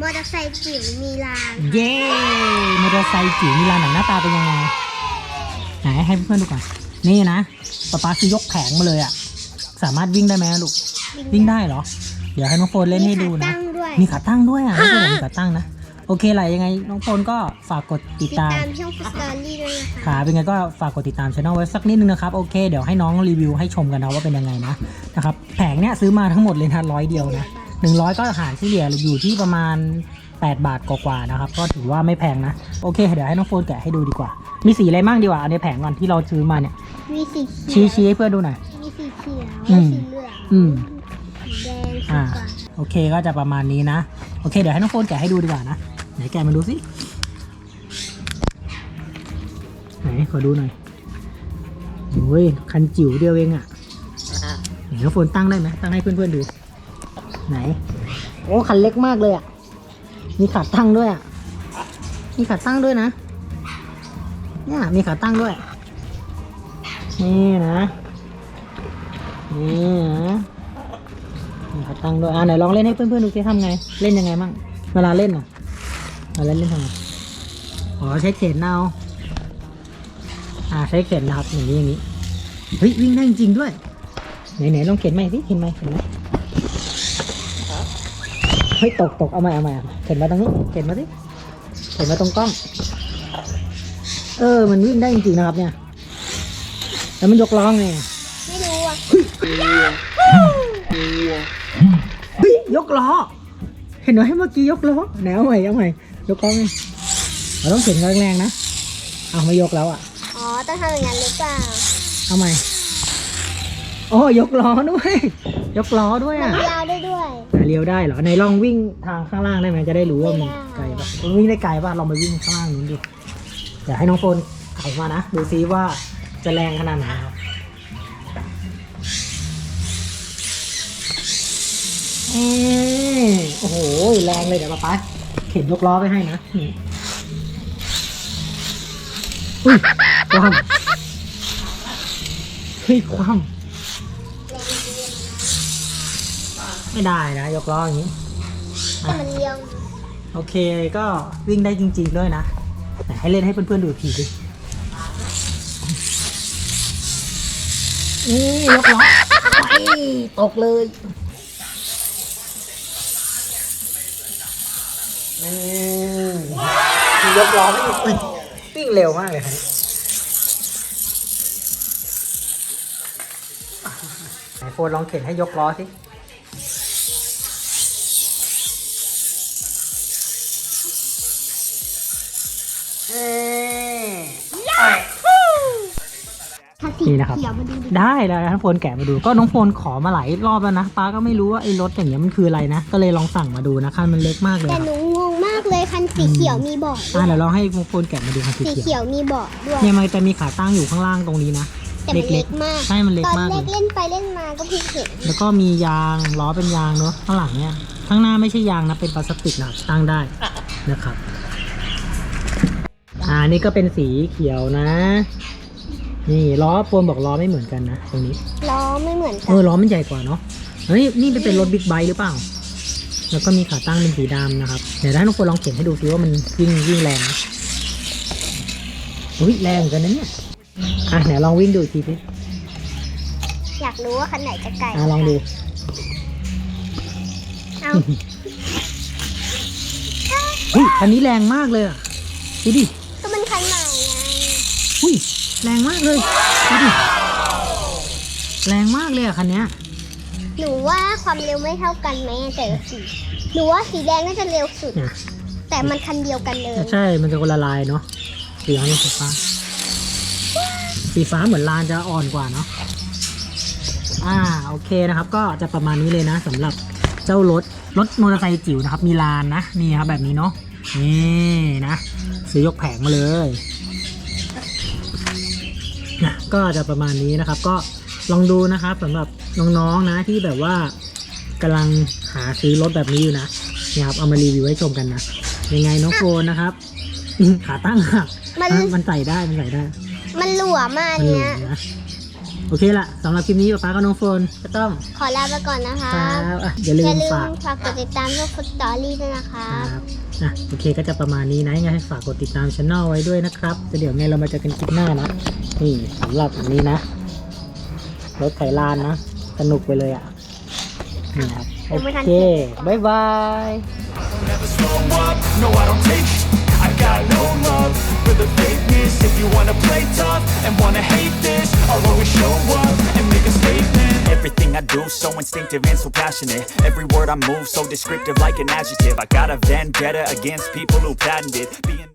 มอเตอร์ไซค์จิ๋วมีรางเย้มอเตอร์ไซค์จิ๋วมีลานหนังหน้าตาเป็นยังไงไหนให้เพื่อนๆดูก่อนนี่นะป๊าป๊าคือยกแผงมาเลยอะสามารถวิ่งได้ไหมลูกวิ่งได้เหรอ เดี๋ยวให้น้องโฟนเล่นให้ดูนะตั้งด้วยมีขาตั้งด้วยอะน้องโฟนมีขาตั้งนะโอเคแหละยังไงน้องโฟนก็ฝากกดติดติดตามตามช่องฟุตสตอรี่ด้วยนะคะขาเป็นไงก็ฝากกดติดตามช่องไว้สักนิดนึงนะครับโอเคเดี๋ยวให้น้องรีวิวให้ชมกันนะว่าเป็นยังไงนะนะครับแผงเนี้ยซื้อมาทั้งหมดเลยนะร้อยเดียวนะ หนึ่งร้อยก็หารเฉลี่ยอยู่ที่ประมาณ 8 บาทกว่าๆนะครับ ก็ถือว่าไม่แพงนะ โอเค เดี๋ยวให้น้องโฟนแกะให้ดูดีกว่า มีสีอะไรบ้างดีกว่าอันในแผงก่อนที่เราซื้อมาเนี่ย มีสีเขีชี้ยวชี้ให้เพื่อนดูหน่อย มีสีเขียวอืม สีเหลืองอืม สีแดงสีอ่า ฟ้าโอเคก็จะประมาณนี้นะ โอเค เดี๋ยวให้น้องโฟนแกะให้ดูดีกว่านะ ไหนแกะมาดูสิ ไหนขอดูหน่อยโอ้ยคันจิ๋วเดียวเองอะ่ะไหนน้องโฟนตั้งได้ไหมตั้งให้เพื่อนๆดู ไหน โอ้คันเล็กมากเลยอะ มีขาตั้งด้วยอะ มีขาตั้งด้วยนะ เนี่ย มีขาตั้งด้วย นี่นะ นี่นะมีขาตั้งด้วย อ่าไหนลองเล่นให้เพื่อนๆดูสิทำไง เล่นยังไงมั่ง เวลาเล่นอะเวลาเล่นทำไง อ๋อใช้เข็นเอาอ่าใช้เข็นนะครับอย่างนี้อย่างนี้ เฮ้ยวิ่งได้จริงด้วย ไหนไหนลองเข็นใหมสิเข็นใหมเข็นไหม ฮ้ยตกตกเอาใหม่เอาใหม่เอาใหม่เข็นมาตรงนี้เข็นมาสิเข็นมาตรงกล้อง เออ มันวิ่งได้จริงๆนะครับเนี่ย แล้วมันยกล้อไงไม่รู้อะเฮ้ยยกล้อ เห็นไหมเมื่อกี้ยกล้อไหนเอาใหม่เอาใหม่ยกล้อไงเราต้องเข็นแรงๆนะเอาไม่ยกแล้วอะ อ๋อ ต้องทำอย่างนั้นหรือเปล่า เอาใหม่ โอ้ยกล้อด้วย ยกล้อด้วยมันอะยาวได้ด้วยแต่เลี้ยวได้เหรอในลองวิ่งทางข้างล่างได้ไหมจะได้รู้ว่ามันไม่ได้ไกลปะวิ่งได้ไกลปะลองไปวิ่งข้างล่างนู้นดูเดี๋ยวให้น้องโฟนขับมานะดูซิว่าจะแรงขนาดไหนครับเอ้ยโอ้โหแรงเลยเดี๋ยวป๊าป๊าเข็นยกล้อไปให้นะนี่อุ้ยความเฮ้ยความ ไม่ได้นะ ยกล้ออย่างนี้ แต่มันเลี้ยวโอเคก็วิ่งได้จริง ๆ ด้วยนะแต่ให้เล่นให้เพื่อนๆดูอีกทีดินี่ยกล้อไปตกเลยนี่ยกล้อไม่อุ๊ยวิ่งเร็วมากเลยครับไหนโฟนลองเข็นให้ยกล้อสิ ถ้าสีนี่นะครับ เขียวมาดูดิได้แล้วน้องโฟนแกะมาดู ก็น้องโฟนขอมาหลายรอบแล้วนะป้าก็ไม่รู้ว่าไอ้รถอย่างเงี้ยมันคืออะไรนะ ก็เลยลองสั่งมาดูนะคันมันเล็กมากเลยแต่ครับหนูงงมากเลยคันสีเขียวมีเบาะด้อ่าวยเดี๋ยวลองให้น้องโฟนแกะมาดูคันสีสีเขียวเขียวมีเบาะด้วย เนี่ยมันจะมีขาตั้งอยู่ข้างล่างตรงนี้นะแต่มันเล็กมาก ใช่มันเล็กตอนมากแรเลกย เล่นไปเล่นมาก็เพิ่งเห็นแล้วก็มียางล้อเป็นยางเนอะข้างหลังเนี่ยข้างหน้าไม่ใช่ยางนะเป็นพลาสติกนะตั้งได้นะครับ อ่านี่ก็เป็นสีเขียวนะ นี่ล้อโฟนบอกล้อไม่เหมือนกันนะตรงนี้ล้อไม่เหมือนกัเอนอล้อมันใหญ่กว่าเนาะเฮ้ยนี่เป็นเป็นรถบิ๊กไบค์หรือเปล่า แล้วก็มีขาตั้งเป็นสีดำนะครับเดี๋ยวให้น้องคนลองเข็นให้ดูซิว่ามันวิ่งวิ่งแรงไหมอุ้ยแรงเหมือนกันนะเนี่ยอะไหนลองวิ่งดูอีกทีสิอยากรู้ว่าคันไหนจะไกลอะลองดูเอาเฮ้ยคันนี้แรงมากเลยอะดูดิก็มัน คันใหม่ไงอุ้ยแรงมากเลยดูดิแรงมากเลยอะคันเนี้ยหนูว่าความเร็วไม่เท่ากันไหมแต่ละสีหนูว่าสีแดงน่าจะเร็วสุดเนี่ยแต่มันคันเดียวกันเลยใช่ มันจะคนละลายเนาะสีฟ้าสีฟ้า สีฟ้าเหมือนลานจะอ่อนกว่าเนาะอ่าโอเคนะครับ ก็จะประมาณนี้เลยนะสำหรับเจ้ารถรถมอเตอร์ไซค์จิ๋วนะครับ มีลานนะนี่ครับแบบนี้เนาะ นี่นะซื้อยกแผงมาเลยนะก็จะประมาณนี้นะครับ ก็ลองดูนะครับสำหรับน้องๆนะที่แบบว่ากำลังหาซื้อรถแบบนี้อยู่นะเนี่ยครับเอามารีวิวให้ชมกันนะยังไงน้องโฟนนะครับอืมขาตั้งหักมันอะมันใส่ได้มันใส่ได้ มันหลวมมากมันหลุเนี้ยมนะ โอเคละสำหรับคลิปนี้ป๊าป๊ากับน้องโฟนก็ต้องขอลาไปก่อนนะคะ ครับอะอย่าลือย่ามลืมฝาก ฝากกดติดตามช่องฟุตตอรี่ด้วยนะคะครับนะโอเค ก็จะประมาณนี้นะยังไงฝากกดติดตามช่องไว้ด้วยนะครับแล้วเดี๋ยวไงเรามาเจอกันคลิปหน้านะ นี่สำหรับอันนี้นะ รถไถลานนะ สนุกไปเลยอะนี่ครับ โอยังไม่ทันเคเสร็จบ๊ายบาย never slow up, no I don't take sh- I got no love for the fakeness If you wanna play tough and wanna hate this I'll do so instinctive and so passionate. Every word I move so descriptive like an adjective. I got a vendetta against people who patented being